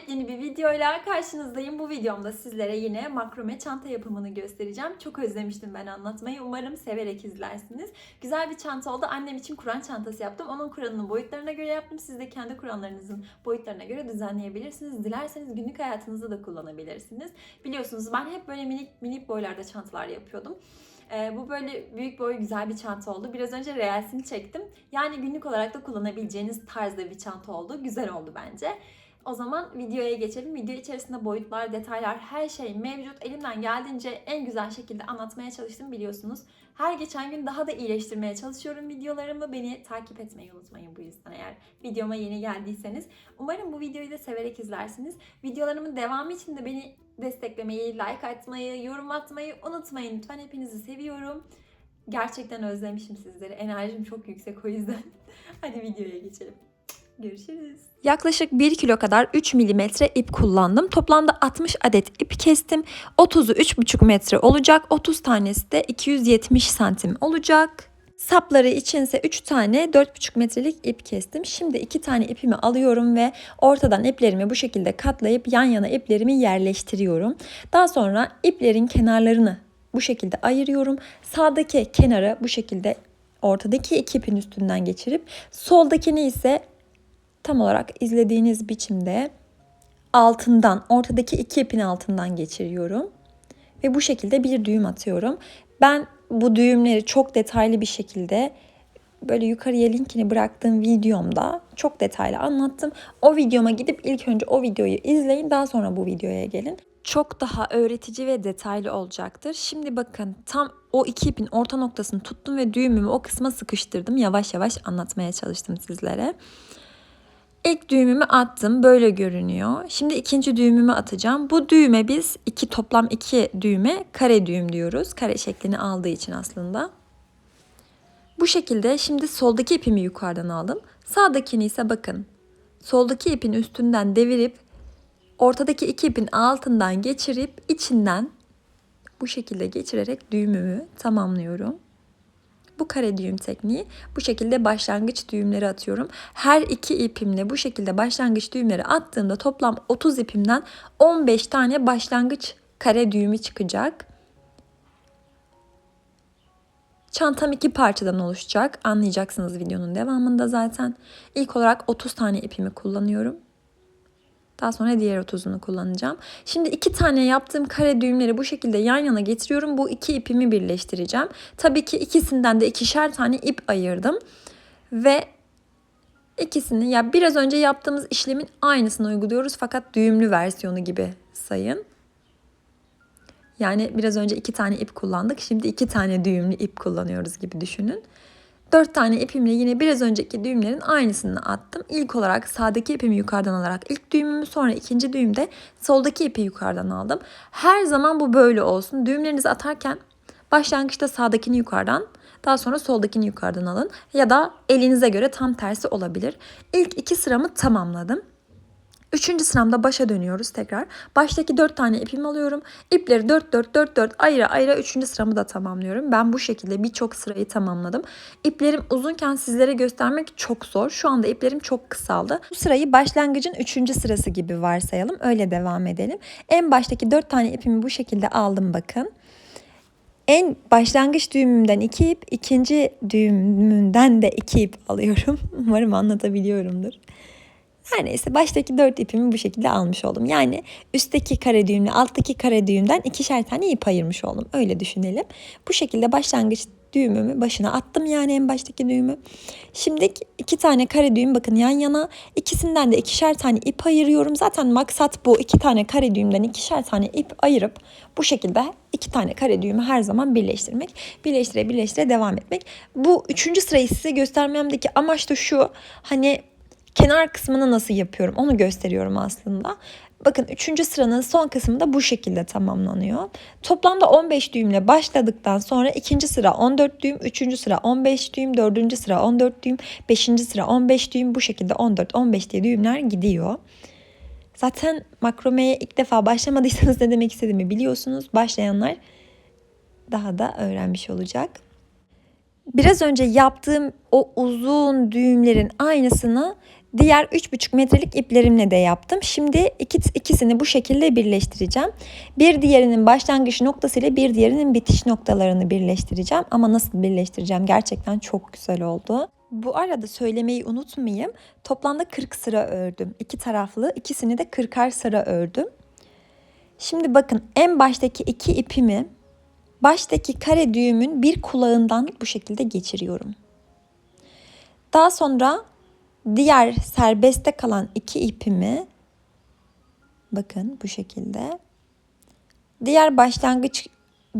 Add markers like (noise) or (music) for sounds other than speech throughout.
Yepyeni bir videoyla karşınızdayım. Bu videomda sizlere yine makrome çanta yapımını göstereceğim. Çok özlemiştim ben anlatmayı. Umarım severek izlersiniz. Güzel bir çanta oldu. Annem için Kur'an çantası yaptım. Onun Kur'an'ının boyutlarına göre yaptım. Siz de kendi Kur'anlarınızın boyutlarına göre düzenleyebilirsiniz. Dilerseniz günlük hayatınızda da kullanabilirsiniz. Biliyorsunuz ben hep böyle minik minik boylarda çantalar yapıyordum. Ee, bu böyle büyük boy güzel bir çanta oldu. Biraz önce reelsini çektim. Yani günlük olarak da kullanabileceğiniz tarzda bir çanta oldu. Güzel oldu bence. O zaman videoya geçelim. Video içerisinde boyutlar, detaylar, her şey mevcut. Elimden geldiğince en güzel şekilde anlatmaya çalıştım biliyorsunuz. Her geçen gün daha da iyileştirmeye çalışıyorum videolarımı. Beni takip etmeyi unutmayın bu yüzden eğer videoma yeni geldiyseniz. Umarım bu videoyu da severek izlersiniz. Videolarımın devamı için de beni desteklemeyi, like atmayı, yorum atmayı unutmayın. Lütfen hepinizi seviyorum. Gerçekten özlemişim sizleri. Enerjim çok yüksek o yüzden. (laughs) Hadi videoya geçelim. Görüşürüz. Yaklaşık 1 kilo kadar 3 milimetre ip kullandım. Toplamda 60 adet ip kestim. 30'u 3,5 metre olacak. 30 tanesi de 270 santim olacak. Sapları içinse 3 tane 4,5 metrelik ip kestim. Şimdi 2 tane ipimi alıyorum ve ortadan iplerimi bu şekilde katlayıp yan yana iplerimi yerleştiriyorum. Daha sonra iplerin kenarlarını bu şekilde ayırıyorum. Sağdaki kenarı bu şekilde ortadaki iki ipin üstünden geçirip soldakini ise tam olarak izlediğiniz biçimde altından, ortadaki iki ipin altından geçiriyorum. Ve bu şekilde bir düğüm atıyorum. Ben bu düğümleri çok detaylı bir şekilde böyle yukarıya linkini bıraktığım videomda çok detaylı anlattım. O videoma gidip ilk önce o videoyu izleyin daha sonra bu videoya gelin. Çok daha öğretici ve detaylı olacaktır. Şimdi bakın tam o iki ipin orta noktasını tuttum ve düğümümü o kısma sıkıştırdım. Yavaş yavaş anlatmaya çalıştım sizlere. İlk düğümümü attım. Böyle görünüyor. Şimdi ikinci düğümümü atacağım. Bu düğüme biz iki toplam iki düğüme kare düğüm diyoruz. Kare şeklini aldığı için aslında. Bu şekilde şimdi soldaki ipimi yukarıdan aldım. Sağdakini ise bakın. Soldaki ipin üstünden devirip ortadaki iki ipin altından geçirip içinden bu şekilde geçirerek düğümümü tamamlıyorum. Bu kare düğüm tekniği. Bu şekilde başlangıç düğümleri atıyorum. Her iki ipimle bu şekilde başlangıç düğümleri attığımda toplam 30 ipimden 15 tane başlangıç kare düğümü çıkacak. Çantam iki parçadan oluşacak. Anlayacaksınız videonun devamında zaten. İlk olarak 30 tane ipimi kullanıyorum. Daha sonra diğer 30'unu kullanacağım. Şimdi iki tane yaptığım kare düğümleri bu şekilde yan yana getiriyorum. Bu iki ipimi birleştireceğim. Tabii ki ikisinden de ikişer tane ip ayırdım. Ve ikisini ya biraz önce yaptığımız işlemin aynısını uyguluyoruz fakat düğümlü versiyonu gibi sayın. Yani biraz önce iki tane ip kullandık. Şimdi iki tane düğümlü ip kullanıyoruz gibi düşünün. 4 tane ipimle yine biraz önceki düğümlerin aynısını attım. İlk olarak sağdaki ipimi yukarıdan alarak ilk düğümümü sonra ikinci düğümde soldaki ipi yukarıdan aldım. Her zaman bu böyle olsun. Düğümlerinizi atarken başlangıçta sağdakini yukarıdan daha sonra soldakini yukarıdan alın ya da elinize göre tam tersi olabilir. İlk iki sıramı tamamladım. Üçüncü sıramda başa dönüyoruz tekrar. Baştaki dört tane ipimi alıyorum. İpleri dört dört dört dört ayrı ayrı üçüncü sıramı da tamamlıyorum. Ben bu şekilde birçok sırayı tamamladım. İplerim uzunken sizlere göstermek çok zor. Şu anda iplerim çok kısaldı. Bu sırayı başlangıcın üçüncü sırası gibi varsayalım. Öyle devam edelim. En baştaki dört tane ipimi bu şekilde aldım bakın. En başlangıç düğümümden iki ip, ikinci düğümümden de iki ip alıyorum. (laughs) Umarım anlatabiliyorumdur. Her neyse baştaki dört ipimi bu şekilde almış oldum. Yani üstteki kare düğümle alttaki kare düğümden ikişer tane ip ayırmış oldum. Öyle düşünelim. Bu şekilde başlangıç düğümümü başına attım yani en baştaki düğümü. Şimdi iki tane kare düğüm bakın yan yana. İkisinden de ikişer tane ip ayırıyorum. Zaten maksat bu. iki tane kare düğümden ikişer tane ip ayırıp bu şekilde iki tane kare düğümü her zaman birleştirmek. Birleştire birleştire devam etmek. Bu üçüncü sırayı size göstermemdeki amaç da şu. Hani kenar kısmını nasıl yapıyorum onu gösteriyorum aslında. Bakın 3. sıranın son kısmı da bu şekilde tamamlanıyor. Toplamda 15 düğümle başladıktan sonra 2. sıra 14 düğüm, 3. sıra 15 düğüm, 4. sıra 14 düğüm, 5. sıra 15 düğüm bu şekilde 14-15 diye düğümler gidiyor. Zaten makromeye ilk defa başlamadıysanız ne demek istediğimi biliyorsunuz. Başlayanlar daha da öğrenmiş olacak. Biraz önce yaptığım o uzun düğümlerin aynısını Diğer 3,5 metrelik iplerimle de yaptım. Şimdi iki, ikisini bu şekilde birleştireceğim. Bir diğerinin başlangıç noktası ile bir diğerinin bitiş noktalarını birleştireceğim. Ama nasıl birleştireceğim gerçekten çok güzel oldu. Bu arada söylemeyi unutmayayım. Toplamda 40 sıra ördüm. İki taraflı ikisini de 40'ar sıra ördüm. Şimdi bakın en baştaki iki ipimi baştaki kare düğümün bir kulağından bu şekilde geçiriyorum. Daha sonra diğer serbestte kalan iki ipimi bakın bu şekilde diğer başlangıç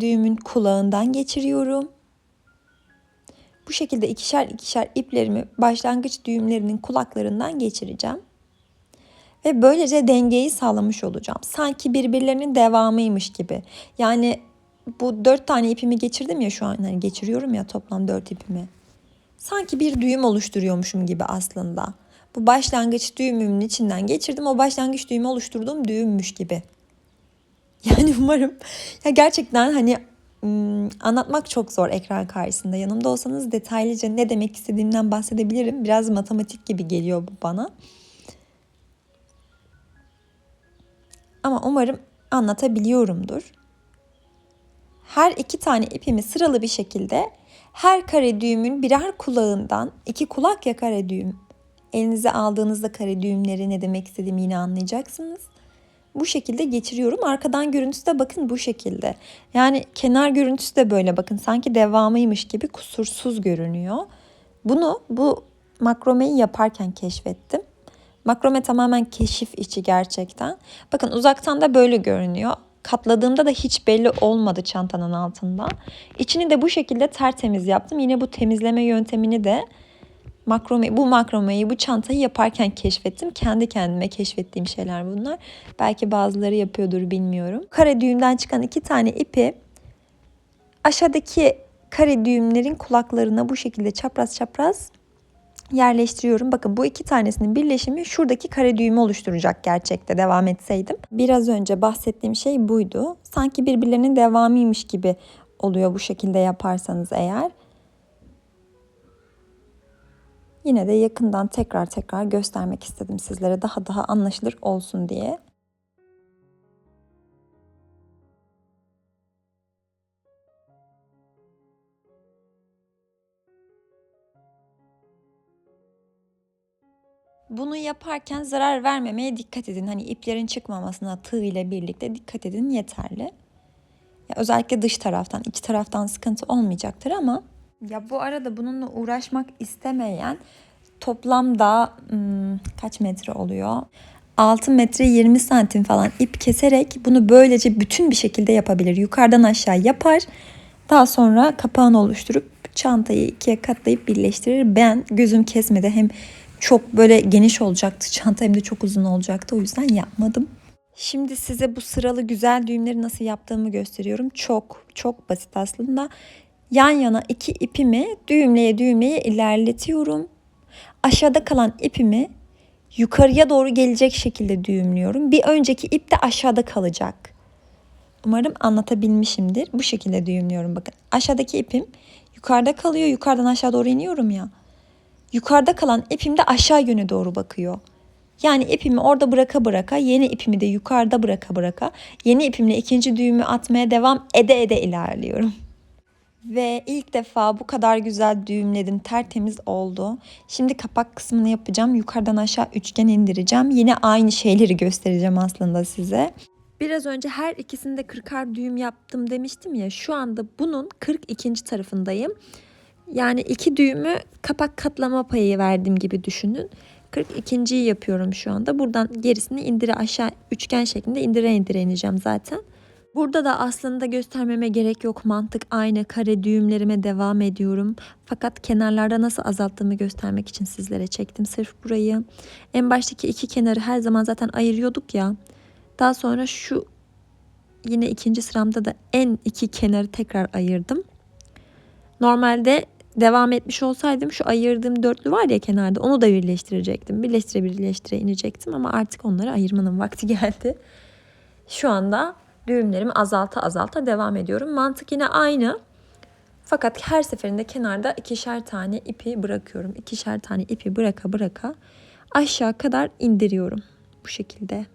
düğümün kulağından geçiriyorum. Bu şekilde ikişer ikişer iplerimi başlangıç düğümlerinin kulaklarından geçireceğim. Ve böylece dengeyi sağlamış olacağım. Sanki birbirlerinin devamıymış gibi. Yani bu dört tane ipimi geçirdim ya şu an. Yani geçiriyorum ya toplam dört ipimi. Sanki bir düğüm oluşturuyormuşum gibi aslında. Bu başlangıç düğümümün içinden geçirdim. O başlangıç düğümü oluşturduğum düğümmüş gibi. Yani umarım ya gerçekten hani anlatmak çok zor ekran karşısında. Yanımda olsanız detaylıca ne demek istediğimden bahsedebilirim. Biraz matematik gibi geliyor bu bana. Ama umarım anlatabiliyorumdur. Her iki tane ipimi sıralı bir şekilde her kare düğümün birer kulağından, iki kulak ya kare düğüm. Elinize aldığınızda kare düğümleri ne demek istediğimi yine anlayacaksınız. Bu şekilde geçiriyorum. Arkadan görüntüsü de bakın bu şekilde. Yani kenar görüntüsü de böyle bakın. Sanki devamıymış gibi kusursuz görünüyor. Bunu bu makromeyi yaparken keşfettim. Makrome tamamen keşif içi gerçekten. Bakın uzaktan da böyle görünüyor. Katladığımda da hiç belli olmadı çantanın altında. İçini de bu şekilde tertemiz yaptım. Yine bu temizleme yöntemini de makrome, bu makromeyi, bu çantayı yaparken keşfettim. Kendi kendime keşfettiğim şeyler bunlar. Belki bazıları yapıyordur bilmiyorum. Kare düğümden çıkan iki tane ipi aşağıdaki kare düğümlerin kulaklarına bu şekilde çapraz çapraz yerleştiriyorum. Bakın bu iki tanesinin birleşimi şuradaki kare düğümü oluşturacak gerçekte devam etseydim. Biraz önce bahsettiğim şey buydu. Sanki birbirlerinin devamıymış gibi oluyor bu şekilde yaparsanız eğer. Yine de yakından tekrar tekrar göstermek istedim sizlere daha daha anlaşılır olsun diye. Bunu yaparken zarar vermemeye dikkat edin. Hani iplerin çıkmamasına tığ ile birlikte dikkat edin yeterli. Ya özellikle dış taraftan, iç taraftan sıkıntı olmayacaktır ama ya bu arada bununla uğraşmak istemeyen toplamda hmm, kaç metre oluyor? 6 metre 20 santim falan ip keserek bunu böylece bütün bir şekilde yapabilir. Yukarıdan aşağı yapar. Daha sonra kapağını oluşturup çantayı ikiye katlayıp birleştirir. Ben gözüm kesmedi. Hem çok böyle geniş olacaktı çanta hem de çok uzun olacaktı. O yüzden yapmadım. Şimdi size bu sıralı güzel düğümleri nasıl yaptığımı gösteriyorum. Çok çok basit aslında. Yan yana iki ipimi düğümleye düğümleye ilerletiyorum. Aşağıda kalan ipimi yukarıya doğru gelecek şekilde düğümlüyorum. Bir önceki ip de aşağıda kalacak. Umarım anlatabilmişimdir. Bu şekilde düğümlüyorum bakın. Aşağıdaki ipim yukarıda kalıyor. Yukarıdan aşağı doğru iniyorum ya. Yukarıda kalan ipim de aşağı yöne doğru bakıyor. Yani ipimi orada bıraka bıraka, yeni ipimi de yukarıda bıraka bıraka, yeni ipimle ikinci düğümü atmaya devam ede ede ilerliyorum. Ve ilk defa bu kadar güzel düğümledim. Tertemiz oldu. Şimdi kapak kısmını yapacağım. Yukarıdan aşağı üçgen indireceğim. Yine aynı şeyleri göstereceğim aslında size. Biraz önce her ikisinde 40'ar düğüm yaptım demiştim ya. Şu anda bunun 42. tarafındayım. Yani iki düğümü kapak katlama payı verdim gibi düşünün. 42.yi yapıyorum şu anda. Buradan gerisini indire aşağı üçgen şeklinde indire indire ineceğim zaten. Burada da aslında göstermeme gerek yok. Mantık aynı. Kare düğümlerime devam ediyorum. Fakat kenarlarda nasıl azalttığımı göstermek için sizlere çektim sırf burayı. En baştaki iki kenarı her zaman zaten ayırıyorduk ya. Daha sonra şu yine ikinci sıramda da en iki kenarı tekrar ayırdım. Normalde devam etmiş olsaydım şu ayırdığım dörtlü var ya kenarda onu da birleştirecektim. Birleştire birleştire inecektim ama artık onları ayırmanın vakti (laughs) geldi. Şu anda düğümlerimi azalta azalta devam ediyorum. Mantık yine aynı. Fakat her seferinde kenarda ikişer tane ipi bırakıyorum. İkişer tane ipi bıraka bıraka aşağı kadar indiriyorum bu şekilde.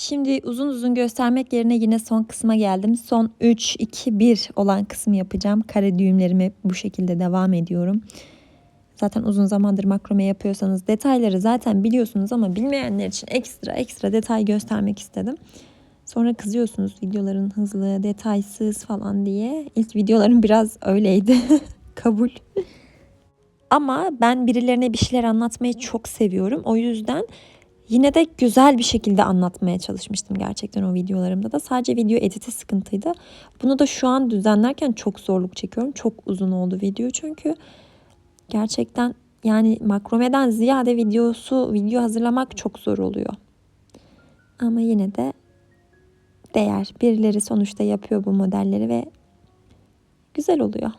Şimdi uzun uzun göstermek yerine yine son kısma geldim. Son 3, 2, 1 olan kısmı yapacağım. Kare düğümlerimi bu şekilde devam ediyorum. Zaten uzun zamandır makrome yapıyorsanız detayları zaten biliyorsunuz ama bilmeyenler için ekstra ekstra detay göstermek istedim. Sonra kızıyorsunuz videoların hızlı, detaysız falan diye. İlk videolarım biraz öyleydi. (laughs) Kabul. Ama ben birilerine bir şeyler anlatmayı çok seviyorum. O yüzden yine de güzel bir şekilde anlatmaya çalışmıştım gerçekten o videolarımda da. Sadece video editi sıkıntıydı. Bunu da şu an düzenlerken çok zorluk çekiyorum. Çok uzun oldu video çünkü gerçekten yani makromeden ziyade videosu video hazırlamak çok zor oluyor. Ama yine de değer. Birileri sonuçta yapıyor bu modelleri ve güzel oluyor.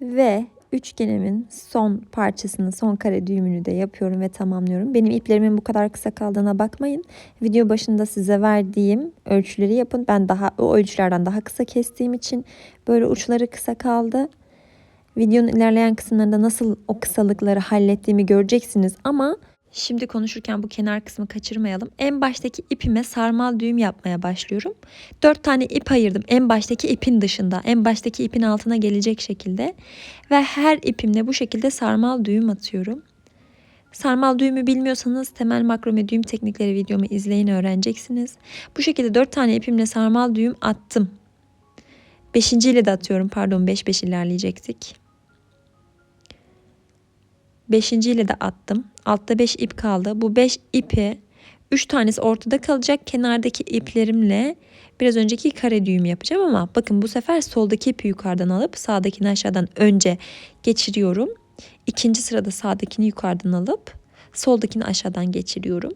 Ve üçgenimin son parçasını, son kare düğümünü de yapıyorum ve tamamlıyorum. Benim iplerimin bu kadar kısa kaldığına bakmayın. Video başında size verdiğim ölçüleri yapın. Ben daha o ölçülerden daha kısa kestiğim için böyle uçları kısa kaldı. Videonun ilerleyen kısımlarında nasıl o kısalıkları hallettiğimi göreceksiniz ama Şimdi konuşurken bu kenar kısmı kaçırmayalım. En baştaki ipime sarmal düğüm yapmaya başlıyorum. Dört tane ip ayırdım. En baştaki ipin dışında. En baştaki ipin altına gelecek şekilde. Ve her ipimle bu şekilde sarmal düğüm atıyorum. Sarmal düğümü bilmiyorsanız temel makrome düğüm teknikleri videomu izleyin öğreneceksiniz. Bu şekilde dört tane ipimle sarmal düğüm attım. Beşinciyle de atıyorum pardon beş beş ilerleyecektik. Beşinciyle de attım. Altta 5 ip kaldı. Bu 5 ipi 3 tanesi ortada kalacak. Kenardaki iplerimle biraz önceki kare düğüm yapacağım ama bakın bu sefer soldaki ipi yukarıdan alıp sağdakini aşağıdan önce geçiriyorum. İkinci sırada sağdakini yukarıdan alıp soldakini aşağıdan geçiriyorum.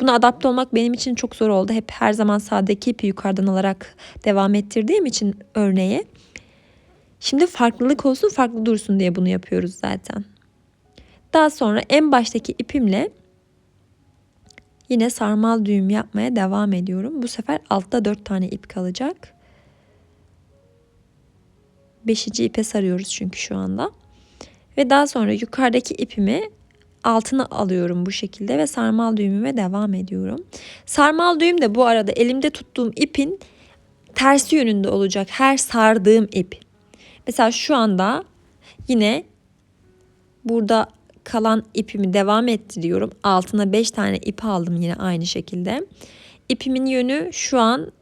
Buna adapte olmak benim için çok zor oldu. Hep her zaman sağdaki ipi yukarıdan alarak devam ettirdiğim için örneğe. Şimdi farklılık olsun farklı dursun diye bunu yapıyoruz zaten. Daha sonra en baştaki ipimle yine sarmal düğüm yapmaya devam ediyorum. Bu sefer altta 4 tane ip kalacak. 5. ipe sarıyoruz çünkü şu anda. Ve daha sonra yukarıdaki ipimi altına alıyorum bu şekilde ve sarmal düğümüme devam ediyorum. Sarmal düğüm de bu arada elimde tuttuğum ipin tersi yönünde olacak her sardığım ip. Mesela şu anda yine burada kalan ipimi devam ettiriyorum. Altına 5 tane ip aldım yine aynı şekilde. İpimin yönü şu an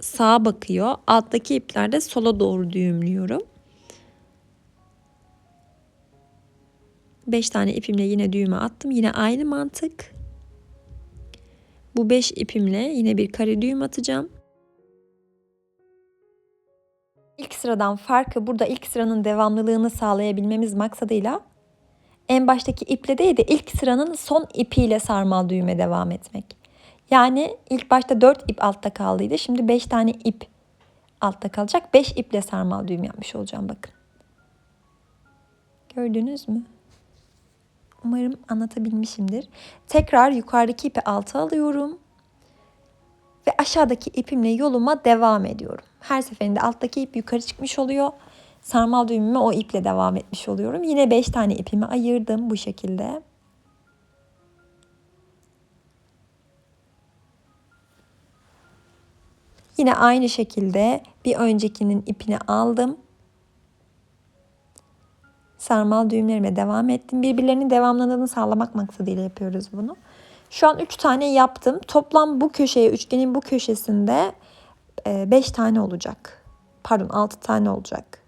sağa bakıyor. Alttaki iplerde sola doğru düğümlüyorum. 5 tane ipimle yine düğüme attım. Yine aynı mantık. Bu 5 ipimle yine bir kare düğüm atacağım. İlk sıradan farkı burada ilk sıranın devamlılığını sağlayabilmemiz maksadıyla en baştaki iple değil de ilk sıranın son ipiyle sarmal düğüme devam etmek. Yani ilk başta 4 ip altta kaldıydı. Şimdi 5 tane ip altta kalacak. 5 iple sarmal düğüm yapmış olacağım bakın. Gördünüz mü? Umarım anlatabilmişimdir. Tekrar yukarıdaki ipi alta alıyorum. Ve aşağıdaki ipimle yoluma devam ediyorum. Her seferinde alttaki ip yukarı çıkmış oluyor sarmal düğümüme o iple devam etmiş oluyorum. Yine 5 tane ipimi ayırdım bu şekilde. Yine aynı şekilde bir öncekinin ipini aldım. Sarmal düğümlerime devam ettim. Birbirlerinin devamlılığını sağlamak maksadıyla yapıyoruz bunu. Şu an 3 tane yaptım. Toplam bu köşeye, üçgenin bu köşesinde 5 tane olacak. Pardon 6 tane olacak.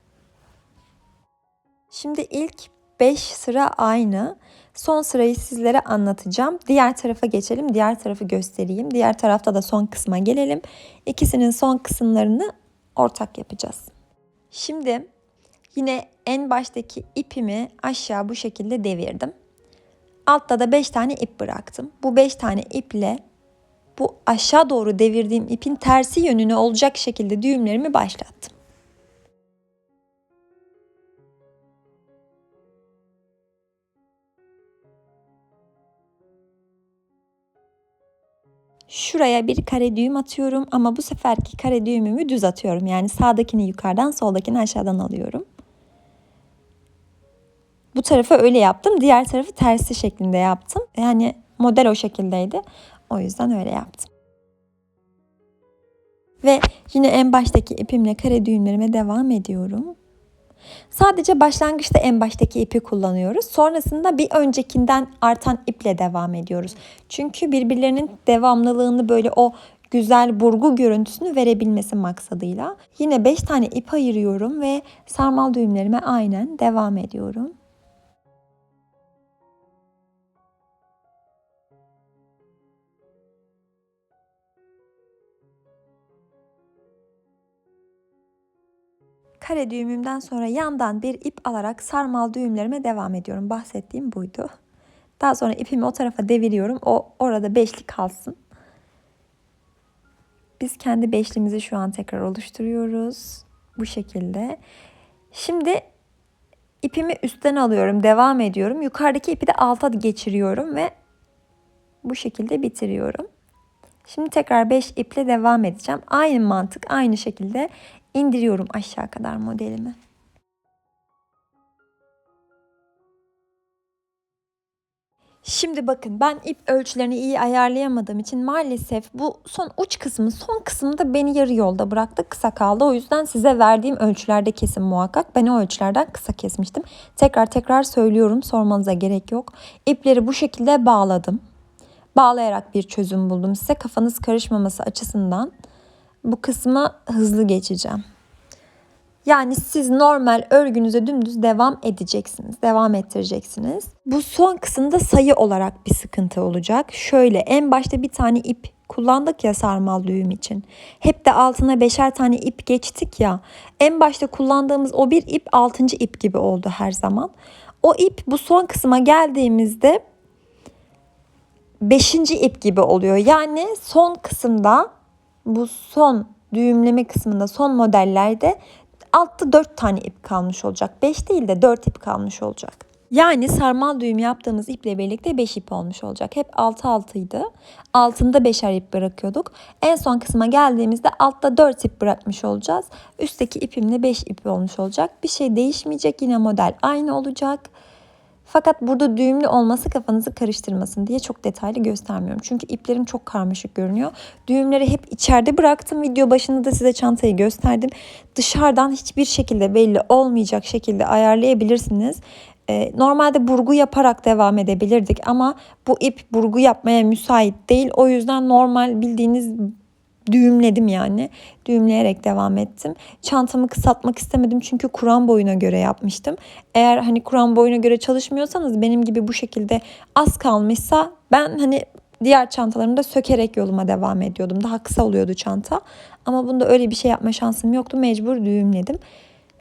Şimdi ilk 5 sıra aynı. Son sırayı sizlere anlatacağım. Diğer tarafa geçelim. Diğer tarafı göstereyim. Diğer tarafta da son kısma gelelim. İkisinin son kısımlarını ortak yapacağız. Şimdi yine en baştaki ipimi aşağı bu şekilde devirdim. Altta da 5 tane ip bıraktım. Bu 5 tane iple bu aşağı doğru devirdiğim ipin tersi yönüne olacak şekilde düğümlerimi başlattım. Şuraya bir kare düğüm atıyorum ama bu seferki kare düğümümü düz atıyorum. Yani sağdakini yukarıdan soldakini aşağıdan alıyorum. Bu tarafı öyle yaptım. Diğer tarafı tersi şeklinde yaptım. Yani model o şekildeydi. O yüzden öyle yaptım. Ve yine en baştaki ipimle kare düğümlerime devam ediyorum. Sadece başlangıçta en baştaki ipi kullanıyoruz. Sonrasında bir öncekinden artan iple devam ediyoruz. Çünkü birbirlerinin devamlılığını böyle o güzel burgu görüntüsünü verebilmesi maksadıyla. Yine 5 tane ip ayırıyorum ve sarmal düğümlerime aynen devam ediyorum. Kare düğümümden sonra yandan bir ip alarak sarmal düğümlerime devam ediyorum. Bahsettiğim buydu. Daha sonra ipimi o tarafa deviriyorum. O orada beşli kalsın. Biz kendi beşlimizi şu an tekrar oluşturuyoruz. Bu şekilde. Şimdi ipimi üstten alıyorum. Devam ediyorum. Yukarıdaki ipi de alta geçiriyorum ve bu şekilde bitiriyorum. Şimdi tekrar 5 iple devam edeceğim. Aynı mantık, aynı şekilde indiriyorum aşağı kadar modelimi. Şimdi bakın ben ip ölçülerini iyi ayarlayamadığım için maalesef bu son uç kısmı son kısmında beni yarı yolda bıraktı kısa kaldı. O yüzden size verdiğim ölçülerde kesin muhakkak. Ben o ölçülerden kısa kesmiştim. Tekrar tekrar söylüyorum sormanıza gerek yok. İpleri bu şekilde bağladım. Bağlayarak bir çözüm buldum size kafanız karışmaması açısından. Bu kısma hızlı geçeceğim. Yani siz normal örgünüze dümdüz devam edeceksiniz. Devam ettireceksiniz. Bu son kısımda sayı olarak bir sıkıntı olacak. Şöyle en başta bir tane ip kullandık ya sarmal düğüm için. Hep de altına beşer tane ip geçtik ya. En başta kullandığımız o bir ip altıncı ip gibi oldu her zaman. O ip bu son kısma geldiğimizde beşinci ip gibi oluyor. Yani son kısımda bu son düğümleme kısmında son modellerde altta 4 tane ip kalmış olacak. 5 değil de 4 ip kalmış olacak. Yani sarmal düğüm yaptığımız iple birlikte 5 ip olmuş olacak. Hep 6 altıydı. Altında 5'er ip bırakıyorduk. En son kısma geldiğimizde altta 4 ip bırakmış olacağız. Üstteki ipimle 5 ip olmuş olacak. Bir şey değişmeyecek. Yine model aynı olacak. Fakat burada düğümlü olması kafanızı karıştırmasın diye çok detaylı göstermiyorum. Çünkü iplerim çok karmaşık görünüyor. Düğümleri hep içeride bıraktım. Video başında da size çantayı gösterdim. Dışarıdan hiçbir şekilde belli olmayacak şekilde ayarlayabilirsiniz. Ee, normalde burgu yaparak devam edebilirdik ama bu ip burgu yapmaya müsait değil. O yüzden normal bildiğiniz düğümledim yani. Düğümleyerek devam ettim. Çantamı kısaltmak istemedim çünkü Kur'an boyuna göre yapmıştım. Eğer hani Kur'an boyuna göre çalışmıyorsanız benim gibi bu şekilde az kalmışsa ben hani diğer çantalarımı da sökerek yoluma devam ediyordum. Daha kısa oluyordu çanta. Ama bunda öyle bir şey yapma şansım yoktu. Mecbur düğümledim.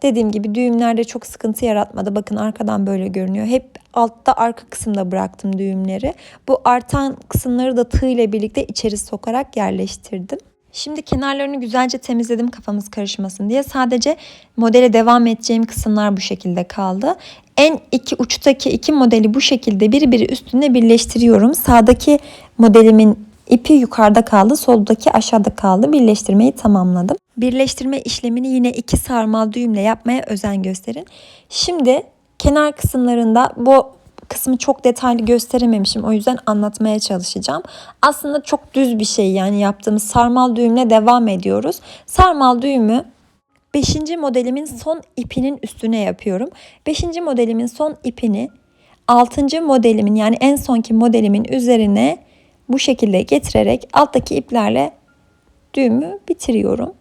Dediğim gibi düğümlerde çok sıkıntı yaratmadı. Bakın arkadan böyle görünüyor. Hep altta arka kısımda bıraktım düğümleri. Bu artan kısımları da tığ ile birlikte içeri sokarak yerleştirdim. Şimdi kenarlarını güzelce temizledim kafamız karışmasın diye. Sadece modele devam edeceğim kısımlar bu şekilde kaldı. En iki uçtaki iki modeli bu şekilde birbiri üstüne birleştiriyorum. Sağdaki modelimin ipi yukarıda kaldı, soldaki aşağıda kaldı. Birleştirmeyi tamamladım. Birleştirme işlemini yine iki sarmal düğümle yapmaya özen gösterin. Şimdi kenar kısımlarında bu kısmı çok detaylı gösterememişim. O yüzden anlatmaya çalışacağım. Aslında çok düz bir şey yani yaptığımız sarmal düğümle devam ediyoruz. Sarmal düğümü 5. modelimin son ipinin üstüne yapıyorum. 5. modelimin son ipini 6. modelimin yani en sonki modelimin üzerine bu şekilde getirerek alttaki iplerle düğümü bitiriyorum.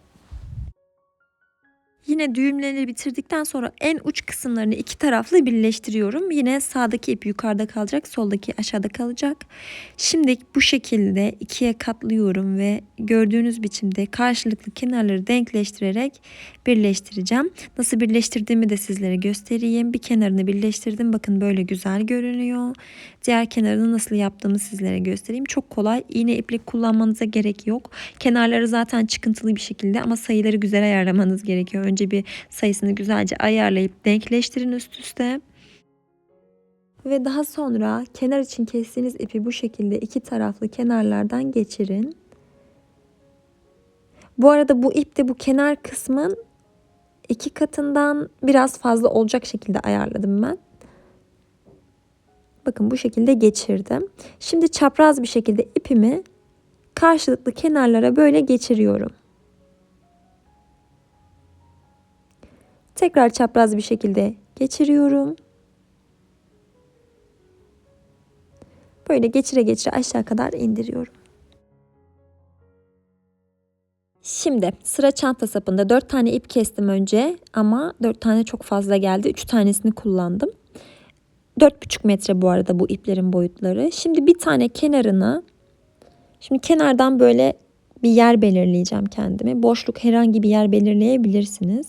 Yine düğümlerini bitirdikten sonra en uç kısımlarını iki taraflı birleştiriyorum. Yine sağdaki ip yukarıda kalacak, soldaki aşağıda kalacak. Şimdi bu şekilde ikiye katlıyorum ve gördüğünüz biçimde karşılıklı kenarları denkleştirerek birleştireceğim. Nasıl birleştirdiğimi de sizlere göstereyim. Bir kenarını birleştirdim. Bakın böyle güzel görünüyor. Diğer kenarını nasıl yaptığımı sizlere göstereyim. Çok kolay. İğne iplik kullanmanıza gerek yok. Kenarları zaten çıkıntılı bir şekilde ama sayıları güzel ayarlamanız gerekiyor. Bir sayısını güzelce ayarlayıp denkleştirin üst üste. Ve daha sonra kenar için kestiğiniz ipi bu şekilde iki taraflı kenarlardan geçirin. Bu arada bu ip de bu kenar kısmın iki katından biraz fazla olacak şekilde ayarladım ben. Bakın bu şekilde geçirdim. Şimdi çapraz bir şekilde ipimi karşılıklı kenarlara böyle geçiriyorum. Tekrar çapraz bir şekilde geçiriyorum. Böyle geçire geçire aşağı kadar indiriyorum. Şimdi sıra çanta sapında 4 tane ip kestim önce ama 4 tane çok fazla geldi. 3 tanesini kullandım. 4,5 metre bu arada bu iplerin boyutları. Şimdi bir tane kenarını şimdi kenardan böyle bir yer belirleyeceğim kendime. Boşluk herhangi bir yer belirleyebilirsiniz.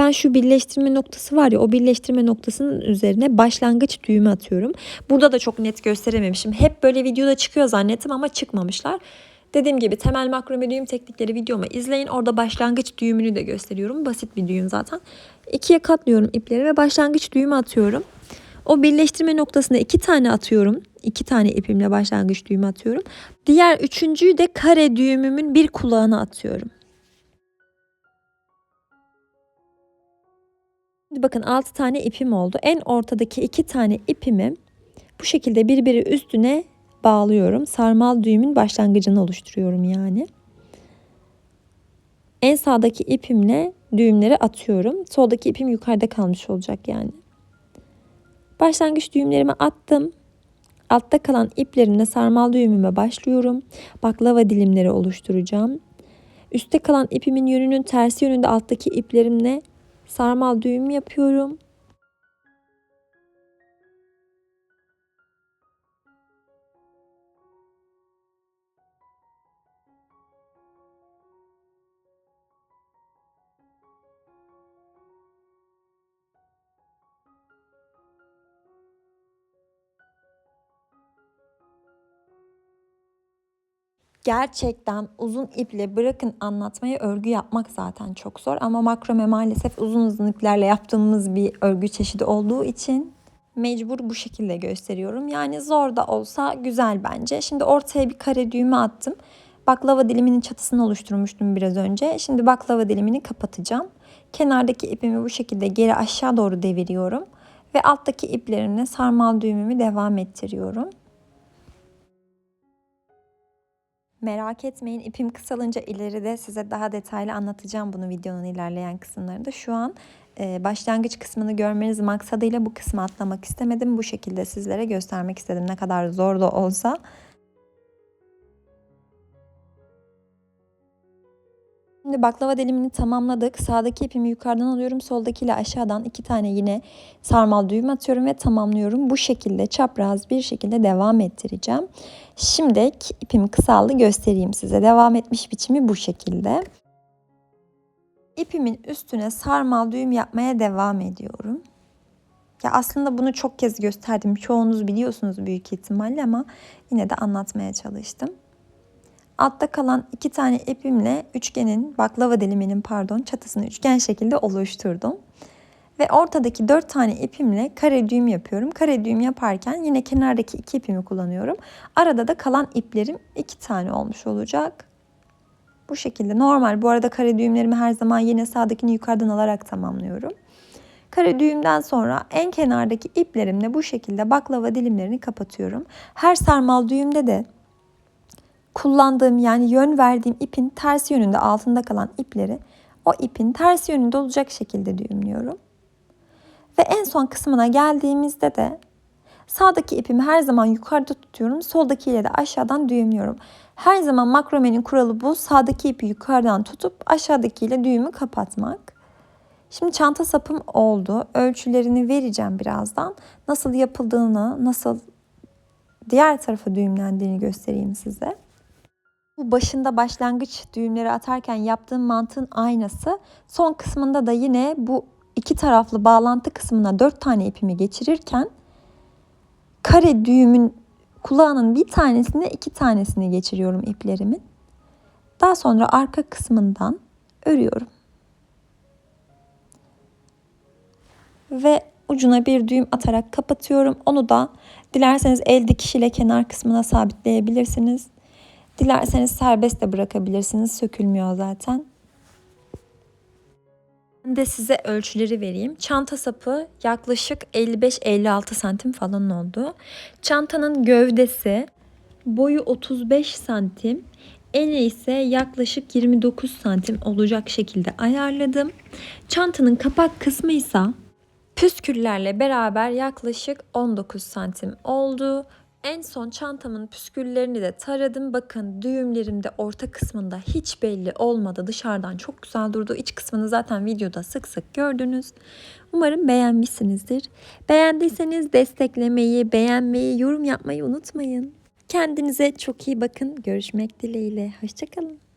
Ben şu birleştirme noktası var ya o birleştirme noktasının üzerine başlangıç düğümü atıyorum. Burada da çok net gösterememişim. Hep böyle videoda çıkıyor zannettim ama çıkmamışlar. Dediğim gibi temel makrome düğüm teknikleri videomu izleyin. Orada başlangıç düğümünü de gösteriyorum. Basit bir düğüm zaten. İkiye katlıyorum ipleri ve başlangıç düğümü atıyorum. O birleştirme noktasına iki tane atıyorum. İki tane ipimle başlangıç düğümü atıyorum. Diğer üçüncüyü de kare düğümümün bir kulağına atıyorum. Şimdi bakın 6 tane ipim oldu. En ortadaki iki tane ipimi bu şekilde birbiri üstüne bağlıyorum. Sarmal düğümün başlangıcını oluşturuyorum yani. En sağdaki ipimle düğümleri atıyorum. Soldaki ipim yukarıda kalmış olacak yani. Başlangıç düğümlerimi attım. Altta kalan iplerimle sarmal düğümüme başlıyorum. Baklava dilimleri oluşturacağım. Üstte kalan ipimin yönünün tersi yönünde alttaki iplerimle sarmal düğüm yapıyorum. Gerçekten uzun iple bırakın anlatmayı örgü yapmak zaten çok zor ama makrome maalesef uzun uzun iplerle yaptığımız bir örgü çeşidi olduğu için mecbur bu şekilde gösteriyorum. Yani zor da olsa güzel bence. Şimdi ortaya bir kare düğme attım. Baklava diliminin çatısını oluşturmuştum biraz önce. Şimdi baklava dilimini kapatacağım. Kenardaki ipimi bu şekilde geri aşağı doğru deviriyorum. Ve alttaki iplerimle sarmal düğümümü devam ettiriyorum. Merak etmeyin ipim kısalınca ileride size daha detaylı anlatacağım bunu videonun ilerleyen kısımlarında. Şu an e, başlangıç kısmını görmeniz maksadıyla bu kısmı atlamak istemedim. Bu şekilde sizlere göstermek istedim ne kadar zor da olsa. Şimdi baklava dilimini tamamladık. Sağdaki ipimi yukarıdan alıyorum. Soldakiyle aşağıdan iki tane yine sarmal düğüm atıyorum ve tamamlıyorum. Bu şekilde çapraz bir şekilde devam ettireceğim. Şimdi ipim kısaldı göstereyim size. Devam etmiş biçimi bu şekilde. İpimin üstüne sarmal düğüm yapmaya devam ediyorum. Ya aslında bunu çok kez gösterdim. Çoğunuz biliyorsunuz büyük ihtimalle ama yine de anlatmaya çalıştım. Altta kalan iki tane ipimle üçgenin, baklava diliminin pardon çatısını üçgen şekilde oluşturdum. Ve ortadaki dört tane ipimle kare düğüm yapıyorum. Kare düğüm yaparken yine kenardaki iki ipimi kullanıyorum. Arada da kalan iplerim iki tane olmuş olacak. Bu şekilde normal. Bu arada kare düğümlerimi her zaman yine sağdakini yukarıdan alarak tamamlıyorum. Kare düğümden sonra en kenardaki iplerimle bu şekilde baklava dilimlerini kapatıyorum. Her sarmal düğümde de kullandığım yani yön verdiğim ipin ters yönünde altında kalan ipleri o ipin ters yönünde olacak şekilde düğümlüyorum. Ve en son kısmına geldiğimizde de sağdaki ipimi her zaman yukarıda tutuyorum. Soldakiyle de aşağıdan düğümlüyorum. Her zaman makromenin kuralı bu. Sağdaki ipi yukarıdan tutup aşağıdakiyle düğümü kapatmak. Şimdi çanta sapım oldu. Ölçülerini vereceğim birazdan. Nasıl yapıldığını, nasıl diğer tarafa düğümlendiğini göstereyim size. Bu başında başlangıç düğümleri atarken yaptığım mantığın aynası. Son kısmında da yine bu iki taraflı bağlantı kısmına dört tane ipimi geçirirken kare düğümün kulağının bir tanesine iki tanesini geçiriyorum iplerimin. Daha sonra arka kısmından örüyorum. Ve ucuna bir düğüm atarak kapatıyorum. Onu da dilerseniz el dikişiyle kenar kısmına sabitleyebilirsiniz. Dilerseniz serbest de bırakabilirsiniz. Sökülmüyor zaten. de size ölçüleri vereyim. Çanta sapı yaklaşık 55-56 santim falan oldu. Çantanın gövdesi boyu 35 santim. Eni ise yaklaşık 29 santim olacak şekilde ayarladım. Çantanın kapak kısmı ise püsküllerle beraber yaklaşık 19 santim oldu. En son çantamın püsküllerini de taradım. Bakın düğümlerim de orta kısmında hiç belli olmadı. Dışarıdan çok güzel durdu. İç kısmını zaten videoda sık sık gördünüz. Umarım beğenmişsinizdir. Beğendiyseniz desteklemeyi, beğenmeyi, yorum yapmayı unutmayın. Kendinize çok iyi bakın. Görüşmek dileğiyle. Hoşçakalın.